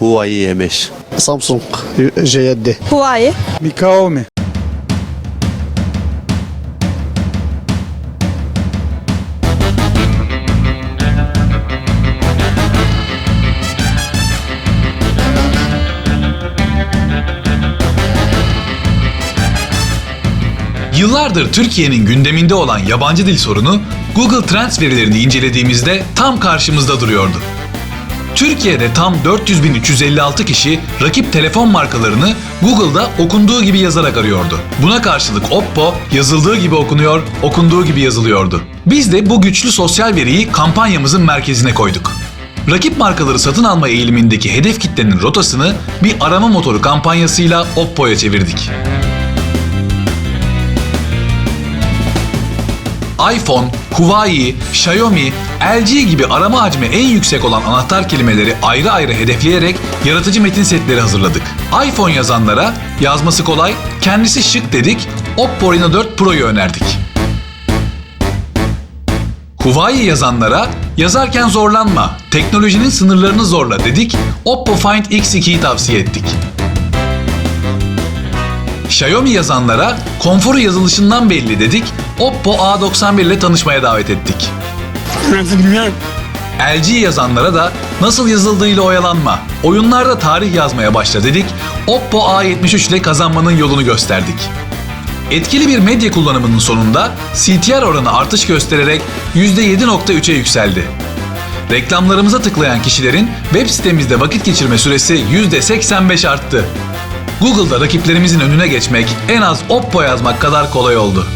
Huawei M5. Samsung J7 Huawei. Xiaomi. Yıllardır Türkiye'nin gündeminde olan yabancı dil sorunu Google Trends verilerini incelediğimizde tam karşımızda duruyordu. Türkiye'de tam 400.356 kişi rakip telefon markalarını Google'da okunduğu gibi yazarak arıyordu. Buna karşılık Oppo yazıldığı gibi okunuyor, okunduğu gibi yazılıyordu. Biz de bu güçlü sosyal veriyi kampanyamızın merkezine koyduk. Rakip markaları satın alma eğilimindeki hedef kitlenin rotasını bir arama motoru kampanyasıyla Oppo'ya çevirdik. iPhone, Huawei, Xiaomi, LG gibi arama hacmi en yüksek olan anahtar kelimeleri ayrı ayrı hedefleyerek yaratıcı metin setleri hazırladık. iPhone yazanlara yazması kolay, kendisi şık dedik, Oppo Reno 4 Pro'yu önerdik. Huawei yazanlara yazarken zorlanma, teknolojinin sınırlarını zorla dedik, Oppo Find X2'yi tavsiye ettik. Xiaomi yazanlara konforu yazılışından belli dedik, Oppo A91 ile tanışmaya davet ettik. LG yazanlara da nasıl yazıldığıyla oyalanma, oyunlarda tarih yazmaya başla dedik, Oppo A73 ile kazanmanın yolunu gösterdik. Etkili bir medya kullanımının sonunda CTR oranı artış göstererek %7.3'e yükseldi. Reklamlarımıza tıklayan kişilerin web sitemizde vakit geçirme süresi %85 arttı. Google'da rakiplerimizin önüne geçmek en az Oppo yazmak kadar kolay oldu.